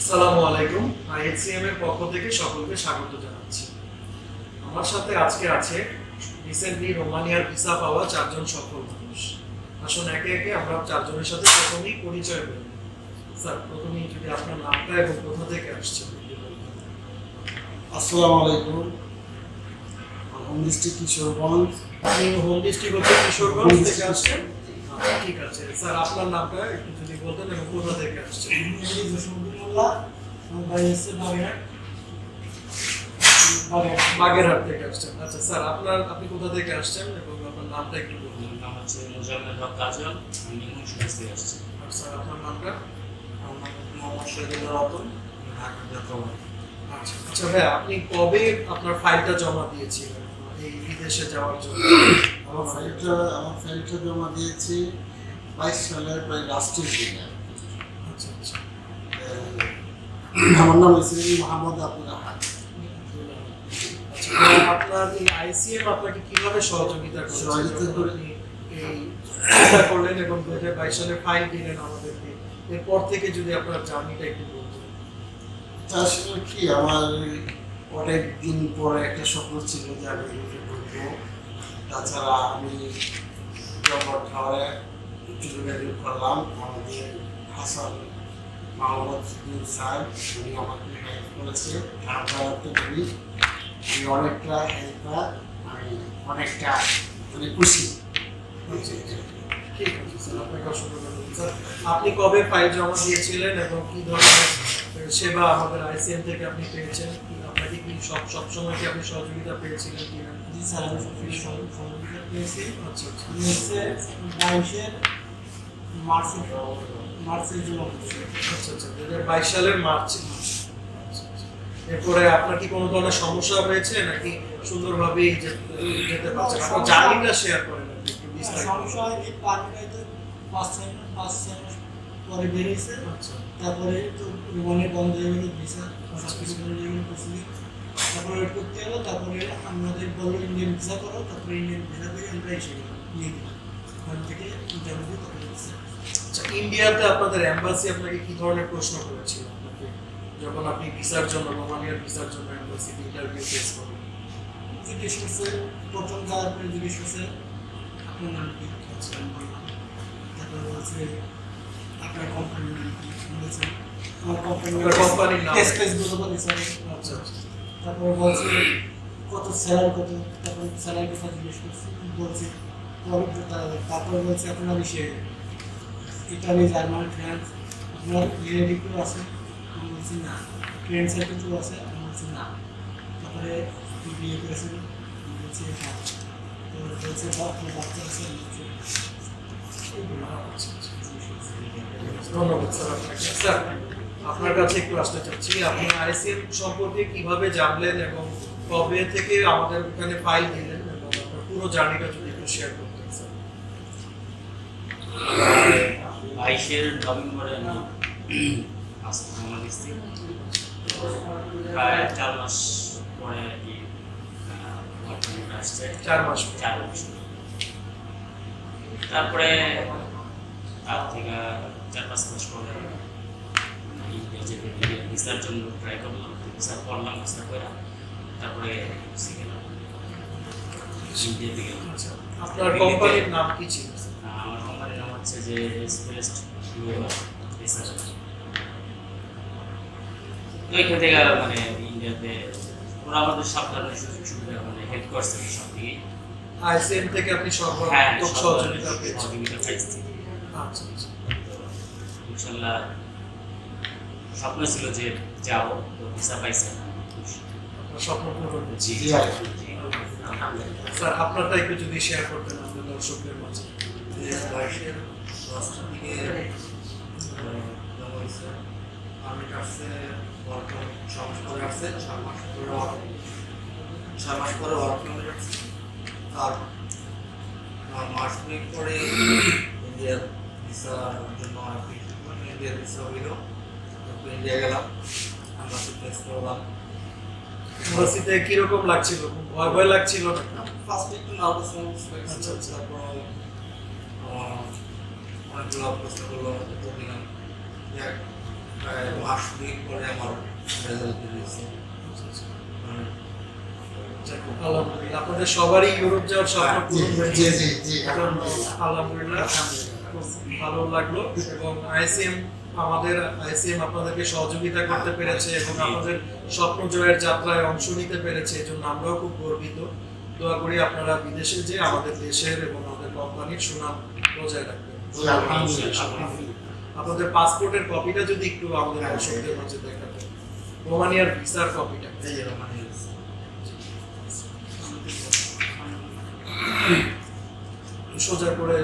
আসসালামু আলাইকুম আইএসসিএম এর পক্ষ থেকে সকলকে স্বাগত জানাচ্ছি। আমার সাথে আজকে আছে রিসেন্টলি রোমানিয়ার ভিসা পাওয়া চারজন সফল মানুষ। আসুন একে একে আমরা চারজনের সাথে প্রথমেই পরিচয় করি। স্যার প্রথমেই যদি আপনার নামটা এবং কোথা থেকে আসছেন আসসালামু আলাইকুম। Home district Kishoreganj. আপনি হোম ডিস্ট্রিক্ট হচ্ছে কিশোরগঞ্জ থেকে আসছেন? আচ্ছা, ঠিক আছে। স্যার আপনার নামটা একটু যদি বলতেন এবং কোথা থেকে আসছেন আমার বাড়ি হচ্ছে বাগেরহাট থেকে আসছেন আচ্ছা স্যার আপনার আপনি কোথা থেকে আসছেন এবং আপনার নামটা একটু বলুন নাম হচ্ছে মোজাম্মেল হক কাজল আমি মুন্সিগঞ্জ থেকে আসছি আর স্যার আপনার নামটা আমার মোহাম্মদ শহীদুল্লাহ রতন ঢাকা যাত্রাবাড়ি আচ্ছা আচ্ছা ভাই আপনি কবে আপনার ফাইলটা জমা দিয়েছিলেন এই বিদেশে যাওয়ার জন্য আমার ফাইলটা আমার ফাইলটা জমা দিয়েছি। বাইশ সালের প্রায় লাস্টের দিকে আচ্ছা আচ্ছা। আমার নাম হচ্ছে মোহাম্মদ আহাদ। আচ্ছা, আপনার এই আইসিএম আপনাকে কীভাবে সহযোগিতা সহযোগিতা করে- আপনি এই চেষ্টা করলেন এবং দু হাজার বাইশ সালে ফাইল দিলেন আমাদেরকে এরপর থেকে যদি আপনার জার্নিটা একটু বলতেন। আসলে কি আমার অনেক দিন পরে একটা স্বপ্ন ছিল যে আমি এগুলো করব। তাছাড়া আমি জবর খাওয়ারে যোগাযোগ করলাম আমাদের হাসান মাহমুদ স্যার উনি আমাকে হেল্প করেছে। খারাপ তো করি আমি অনেকটা হেল্প আমি অনেকটা মানে খুশি। আপনি কবে ফাইল জমা দিয়েছিলেন এবং কি ধরনের সেবা আমাদের আইসিএম থেকে আপনি পেয়েছেন? আপনাকে কি সব সবসময় কি আপনি সহযোগিতা পেয়েছিলেন কিনা? জি স্যার আমি সহযোগিতা পেয়েছি। আচ্ছা আচ্ছা। বাইশের মার্চে। মার্চে জমা করছি আচ্ছা আচ্ছা দু হাজার বাইশ সালের মার্চে আচ্ছা। এরপরে আপনার কি কোনো ধরনের সমস্যা হয়েছে নাকি সুন্দরভাবেই যে- যেতে পারছেন আপনার জার্নিটা শেয়ার করেন আপনি একটু বিস্তারিত। সমস্যা হয়নি পানিটাইতে পাঁচ ছয় মাস পাঁচ ছয় মাস পরে বেরিয়েছে। তারপরে তো বন্ধ হয়ে গেল ভিসা। সব কিছু বন্ধ হয়ে গেল তারপরে ওয়েট করতে গেলো তারপরে আমাদের বলল ইন্ডিয়ান ভিসা করো তারপরে ইন্ডিয়ান ভিসা করে আমরা এসে গেলাম। নিয়ে দিলাম ওখান থেকে ইন্টারভিউ তারপরে ইন্ডিয়াতে আপনাদের এম্বাসি আপনাকে কি ধরনের প্রশ্ন করেছিল? যখন আপনি ভিসার জন্য রোমানিয়ার ভিসার জন্য এম্বাসিতে ইন্টারভিউ ফেস করেন জিজ্ঞেস করছে প্রথম যাওয়ার পরে জিজ্ঞেস করছে? আপনার নাম কি? আচ্ছা। তারপরে বলছে আপনার কোম্পানির নাম কি? বলছি আমার কোম্পানির কোম্পানির নাম? স্পেস গ্লোবাল স্যার আচ্ছা আচ্ছা। তারপরে বলছে কত স্যালারি কত? তারপরে স্যালারি কথা জিজ্ঞেস করছি বলছে তারপরে বলছে আপনার ইসে ইটালি, জার্মান, ফ্রান্স আপনার রিলেটিভ কেউ আছে, আমি বলছি না। ফ্রেন্ড সার্কেল কেউ আছে, আমি বলছি না। তারপরে আপনি বিয়ে করেছেন আমি বলছি হ্যাঁ তো বলছে আপনার বাচ্চা আছে, আমি বলছি স্যার। আপনাকে স্যার, আপনার কাছে একটু আসতে চাচ্ছি। আপনি আইসিএম সম্পর্কে কীভাবে জানলেন এবং কবে থেকে আমাদের ওখানে ফাইল দিলেন এবং আপনার পুরো জার্নিটা যদি একটু শেয়ার করতেন, স্যার। বাইশের নভেম্বরে আমি আসতে জমা দিচ্ছি তো প্রায় চার মাস পরে আর কি আসছে। চার মাস চার মাস তারপরে তার থেকে চার পাঁচ মাস পরে ভিসার জন্য ট্রাই করলাম। ভিসা করলাম ভিসা করে তারপরে গেলাম ইন্ডিয়াতে গেলাম। আচ্ছা আপনার কোম্পানির নাম কি ছিল? যে এক্সপ্রেস রিসার্চ তো এখান থেকে মানে ইন্ডিয়াতে ওরা আমাদের সব ধরনের সুযোগ সুবিধা মানে হেল্প করছে সব দিকেই। আইসিএম থেকে আপনি হ্যাঁ সর্বাত্মক সহযোগিতা পেয়েছেন। সহযোগিতা পাইছি আচ্ছা আচ্ছা। ইনশাল্লাহ স্বপ্ন ছিল যে যাব তো ভিসা পাইছে। না আপনার স্বপ্ন পূরণ জি। স্যার আপনারটা একটু যদি শেয়ার করতেন আমাদের দর্শকদের মাঝে। দশটার দিকে হয়েছে পারমিট আসছে ছ মাস পরে আসছে ছয় মাস পরে ছয় মাস পরে ওয়ার্ক পারমিট আসছে আর আর মাস দুই পরে ইন্ডিয়ার ভিসার জন্য ইন্ডিয়ার ভিসা হইল তারপর ইন্ডিয়া গেলাম আমরা ফেস করলাম এম্বাসিতে কীরকম লাগছিল ভয় ভয় লাগছিল ফার্স্টে একটু নার্ভাস আচ্ছা, আচ্ছা। তারপর অনেকগুলো প্রশ্ন করল মাস দুই পরে আমার রেজাল্ট বেরিয়েছে। মানে আলহামদুলিল্লাহ। আপনাদের সবারই ইউরোপ যাওয়ার স্বপ্ন পূরণ হয়েছে জি জি জি। আলহামদুলিল্লাহ। ভালো লাগল এবং আইসিএম আমাদের আইসিএম আপনাদেরকে সহযোগিতা করতে পেরেছে এবং আপনাদের স্বপ্ন জয়ের যাত্রায় অংশ নিতে পেরেছে এই জন্য আমরাও খুব গর্বিত। দোয়া করি আপনারা বিদেশে যে আমাদের দেশের এবং আমাদের কোম্পানির সুনাম বজায় রাখবেন। আপনাদের পাসপোর্টের কপিটা যদি একটু আমাদের দর্শকদের মাঝে দেখাতেন রোমানিয়ার ভিসার কপিটা এই মানে সোজা করে